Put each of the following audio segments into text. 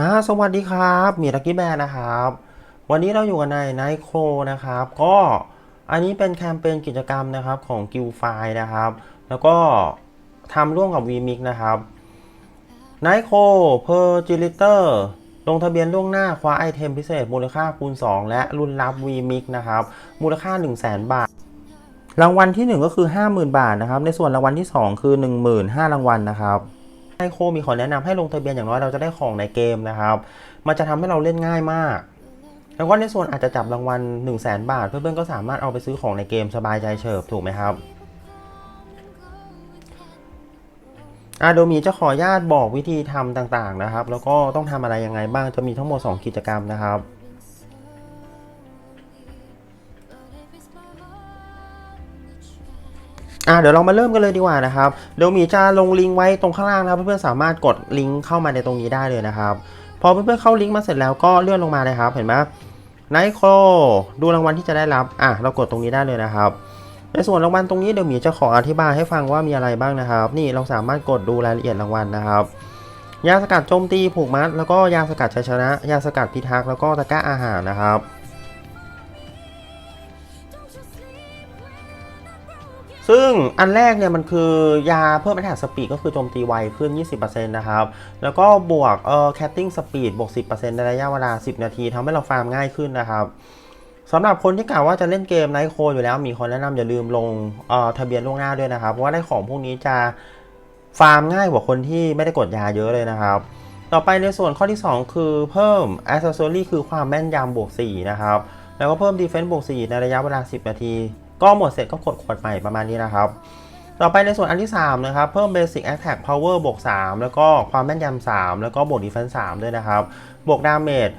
ฮะสวัสดีครับมีลักกี้แบร์นะครับ วันนี้เราอยู่กันในไนโครนะครับ ก็อันนี้เป็นแคมเปญกิจกรรมนะครับของกิลไฟนะครับ แล้วก็ทำร่วมกับ VMix นะครับไนโครเพอร์จิลิเตอร์ลงทะเบียนล่วงหน้าคว้าไอเทมพิเศษมูลค่าคูณ 2 และรุ่นรับ VMix นะครับ มูลค่า 1 0 0 0 0แบาท รางวัลที่ 1 ก็คือ 50,000 บาทนะครับ ในส่วนรางวัลที่ 2 คือ 15,000 รางวัลนะครับ ไอโคมีขอแนะนำให้ลงทะเบียนอย่างน้อยเราจะได้ของในเกมนะครับ มันจะทำให้เราเล่นง่ายมาก แล้วก็ในส่วนอาจจะจับรางวัล1 0 0 0 0แบาท เพื่อนๆก็สามารถเอาไปซื้อของในเกมสบายใจเฉิบถูกไหมครับอาโดมีจะขออนุญาตบอกวิธีทำต่างๆนะครับ แล้วก็ต้องทำอะไรยังไงบ้างจะมีทั้งหมด 2 กิจกรรมนะครับ อะเดี๋ยวเรามาเริ่มกันเลยดีกว่านะครับเดี๋ยวหมีจะลงลิงก์ไว้ตรงข้างล่างนะเพื่อนๆสามารถกดลิงก์เข้ามาในตรงนี้ได้เลยนะครับพอเพื่อนๆเข้าลิงก์มาเสร็จแล้วก็เลื่อนลงมาเลยครับเห็นไหมไนโครดูรางวัลที่จะได้รับอะเรากดตรงนี้ได้เลยนะครับในส่วนรางวัลตรงนี้เดี๋ยวหมีจะขออธิบายให้ฟังว่ามีอะไรบ้างนะครับ นี่เราสามารถกดดูรายละเอียดรางวัลนะครับ ยาสกัดโจมตีผูกมัด แล้วก็ยาสกัดชัยชนะ ยาสกัดพิทักษ์แล้วก็ตะกร้าอาหารนะครับ ซึ่งอันแรกเนี่ยมันคือยาเพิ่ม attack speed ก็คือโจมตีไวขึ้น 20%นะครับ แล้วก็บวกเอ่อ catting speed บวก 10%ในระยะเวลา 10 นาทีทำให้เราฟาร์มง่ายขึ้นนะครับสำหรับคนที่กล่าวว่าจะเล่นเกมไนโคอยู่แล้ว มีคนแนะนำอย่าลืมลงเอ่อทะเบียนล่วงหน้าด้วยนะครับ เพราะว่าได้ของพวกนี้จะฟาร์มง่ายกว่าคนที่ไม่ได้กดยาเยอะเลยนะครับ ต่อไปในส่วนข้อที่ 2 คือเพิ่ม accessory คือความแม่นยำบวก 4 นะครับ แล้วก็เพิ่ม defense บวก 4 ในระยะเวลา 10 นาที ก็หมดเสร็จก็กดขวดใหม่ประมาณนี้นะครับ ต่อไปในส่วนอันที่ 3 นะครับ เพิ่ม basic attack power บวก 3 แล้วก็ความแม่นยำ3แล้วก็บวก defense 3ด้วยนะครับ บวก damage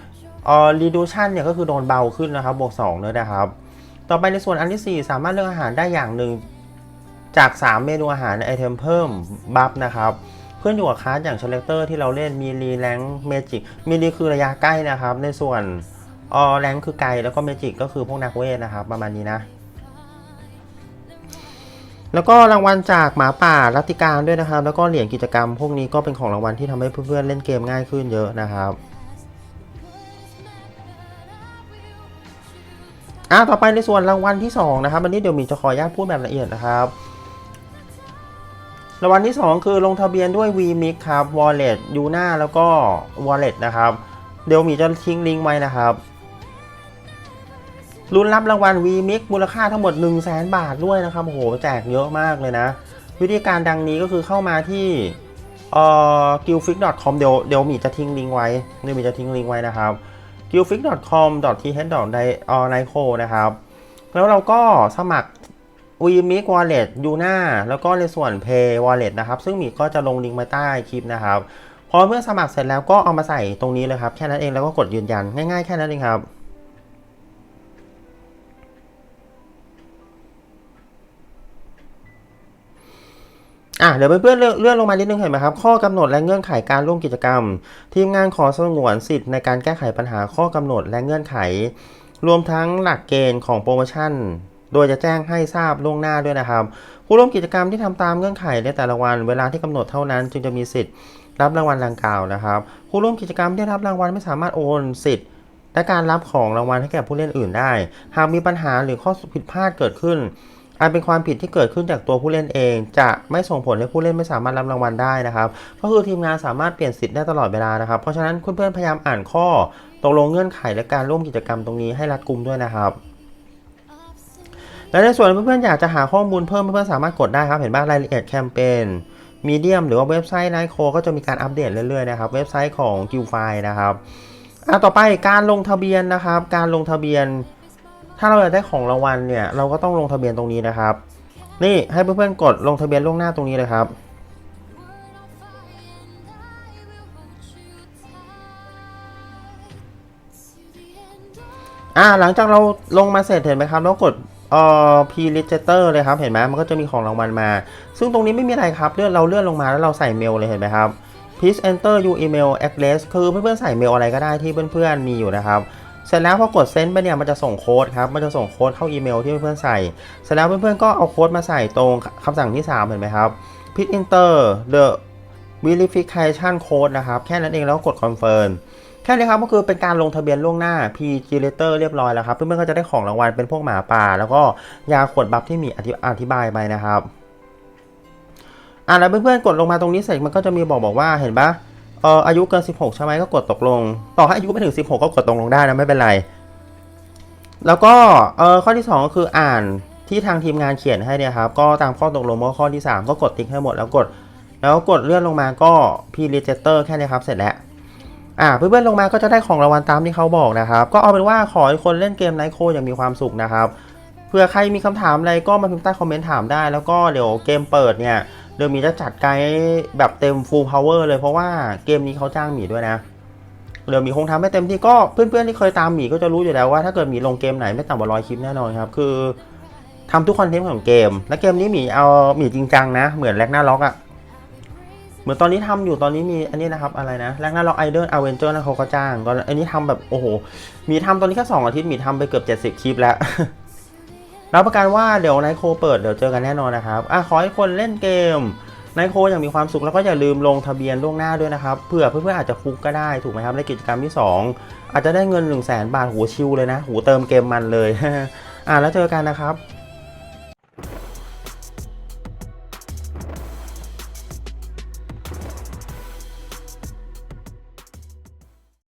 เอ่อ reduction เนี่ยก็คือโดนเบาขึ้นนะครับ บวก2ด้วยนะครับ ต่อไปในส่วนอันที่ 4 สามารถเลือกอาหารได้อย่างหนึ่งจาก 3 เมนูอาหารไอเทมเพิ่มบัฟนะครับเพื่อนอยู่กับคลาสอย่าง selector ที่เราเล่นมีรีแรงเมจิกมีรีคือระยะใกล้นะครับ ในส่วนออแรงคือไกลแล้วก็เมจิกก็คือพวกนักเวทนะครับ ประมาณนี้นะ แล้วก็รางวัลจากหมาป่ารัติการด้วยนะครับ แล้วก็เหรียญกิจกรรมพวกนี้ก็เป็นของรางวัลที่ทำให้เพื่อนๆเล่นเกมง่ายขึ้นเยอะนะครับอะต่อไปในส่วนรางวัลที่ 2 นะครับวันนี้เดี๋ยวมีจะขออนุญาตพูดแบบละเอียดนะครับรางวัลที่ 2 คือลงทะเบียนด้วย VMix ครับ Wallet ยูน่าแล้วก็ Wallet นะครับ เดี๋ยวมีจะทิ้งลิงก์ไว้นะครับ ลุ้นรับรางวัล VMix มูลค่าทั้งหมด 1 0 0 0 0แบาทด้วยนะครับโอ้โหแจกเยอะมากเลยนะ วิธีการดังนี้ก็คือเข้ามาที่เอ่อ guildfix.com เดี๋ยวเดี๋ยวมีจะทิ้งลิงก์ไว้เดี๋ยวมีจะทิ้งลิงก์ไว้นะครับ guildfix.com.th.nico นะครับ แล้วเราก็สมัคร VMix Wallet ยูน่าแล้วก็ในส่วน Pay Wallet นะครับ ซึ่งมีก็จะลงลิงก์มาใต้คลิปนะครับพอเมื่อสมัครเสร็จแล้วก็เอามาใส่ตรงนี้เลยครับ แค่นั้นเองแล้วก็กดยืนยันง่ายๆแค่นั้นเองครับ อะเดี๋ยวเพื่อนๆเลื่อนลงมานิดนึงเห็นไหมครับ ข้อกำหนดและเงื่อนไขการร่วมกิจกรรม ทีมงานขอสงวนสิทธิ์ในการแก้ไขปัญหาข้อกำหนดและเงื่อนไข รวมทั้งหลักเกณฑ์ของโปรโมชั่น โดยจะแจ้งให้ทราบล่วงหน้าด้วยนะครับ ผู้ร่วมกิจกรรมที่ทำตามเงื่อนไขในแต่ละวัน เวลาที่กำหนดเท่านั้นจึงจะมีสิทธิ์รับรางวัลดังกล่าวนะครับ ผู้ร่วมกิจกรรมที่รับรางวัลไม่สามารถโอนสิทธิ์และการรับของรางวัลให้แก่ผู้เล่นอื่นได้ หากมีปัญหาหรือข้อผิดพลาดเกิดขึ้น อาจเป็นความผิดที่เกิดขึ้นจากตัวผู้เล่นเอง จะไม่ส่งผลให้ผู้เล่นไม่สามารถรับรางวัลได้นะครับ ก็คือทีมงานสามารถเปลี่ยนสิทธิ์ได้ตลอดเวลานะครับ เพราะฉะนั้นเพื่อนๆพยายามอ่านข้อตกลงเงื่อนไขและการร่วมกิจกรรมตรงนี้ให้รัดกุมด้วยนะครับและในส่วนเพื่อนๆอยากจะหาข้อมูลเพิ่มเพื่อนๆสามารถกดได้ครับ เห็นบ้างรายละเอียดแคมเปญมีเดียมหรือว่าเว็บไซต์ไนโคก็จะมีการอัปเดตเรื่อยๆนะครับ เว็บไซต์ของ g i l f i นะครับอะต่อไปการลงทะเบียนนะครับ การลงทะเบียน ถ้าเราอยากได้ของรางวัลเนี่ย เราก็ต้องลงทะเบียนตรงนี้นะครับ นี่ให้เพื่อนๆกดลงทะเบียนล่วงหน้าตรงนี้เลยครับ อ่าหลังจากเราลงมาเสร็จเห็นไหมครับแล้วกดเอ่อ p register เลยครับ เห็นไหมมันก็จะมีของรางวัลมา ซึ่งตรงนี้ไม่มีอะไรครับเลื่อนเราเลื่อนลงมาแล้วเราใส่เมลเลยเห็นไหมครับ please enter your email address คือเพื่อนๆใส่เมลอะไรก็ได้ที่เพื่อนๆมีอยู่นะครับ เสร็จแล้วพอกดเซ็นไปเนี่ยมันจะส่งโค้ดครับ มันจะส่งโค้ดเข้าอีเมลที่เพื่อนๆใส่ เสร็จแล้วเพื่อนๆก็เอาโค้ดมาใส่ตรงคำสั่งที่ 3 เห็นไหมครับ please enter the verification code นะครับ แค่นั้นเองแล้วก็กด confirm แค่นี้ครับก็คือเป็นการลงทะเบียนล่วงหน้า PG Letter เรียบร้อยแล้วครับ เพื่อนๆก็จะได้ของรางวัลเป็นพวกหมาป่า แล้วก็ยาขวดบัฟที่มีอธิอธบายไปนะครับอะแล้วเพื่อนๆกดลงมาตรงนี้เสร็จมันก็จะมีบอกบอกว่าเห็นปะ เอออายุเกิน 16 ใช่ไหมก็กดตกลง ต่อให้อายุไม่ถึง 16 ก็กดตกลงได้นะไม่เป็นไร แล้วก็เออข้อที่ 2 ก็คืออ่านที่ทางทีมงานเขียนให้เนี่ยครับก็ตามข้อตกลงว่าข้อที่ 3 ก็กดติ๊กให้หมดแล้วกด แล้วกดเลื่อนลงมาก็พีรีเจเตอร์แค่นี้ครับเสร็จแล้วอ่าเพื่อนๆลงมาก็จะได้ของรางวัลตามที่เขาบอกนะครับ ก็เอาเป็นว่าขอให้คนเล่นเกมไนโคอย่างมีความสุขนะครับเผื่อใครมีคำถามอะไรก็มาพิมพ์ใต้คอมเมนต์ถามได้ แล้วก็เดี๋ยวเกมเปิดเนี่ย ดี๋ยวหมีจะจัดไกด์แบบเต็ม full power เลยเพราะว่าเกมนี้เขาจ้างหมีด้วยนะเดี๋ยวหมีคงทำให้เต็มที่ก็เพื่อนๆที่เคยตามหมีก็จะรู้อยู่แล้วว่าถ้าเกิดหมีลงเกมไหนไม่ต่ำกว่าร้อยคลิปแน่นอนครับ คือทำทุกคอนเทนต์ของเกม และเกมนี้หมีเอาหมีจริงจังนะ เหมือนแลกหน้าล็อกอะเหมือนตอนนี้ทำอยู่ตอนนี้มีอันนี้นะครับอะไรนะแรกหน้าล็อกไอเดอร์อเวนเจอร์นะเขาก็จ้างตอนอันนี้ทำแบบโอ้โหมีทำตอนนี้แค่สองอาทิตย์มีทำไปเกือบ70คลิปแล้ว รับประกันว่าเดี๋ยวไนโคเปิดเดี๋ยวเจอกันแน่นอนนะครับอะขอให้คนเล่นเกมไนโคอย่างมีความสุขแล้วก็อย่าลืมลงทะเบียนล่วงหน้าด้วยนะครับเผื่อเพื่อนๆอาจจะคุกก็ได้ถูกไหมครับในกิจกรรมที่ 2 อาจจะได้เงิน 1 0 0 0 0แสนบาทหูชิวเลยนะหูเติมเกมมันเลยอะแล้วเจอกันนะครับ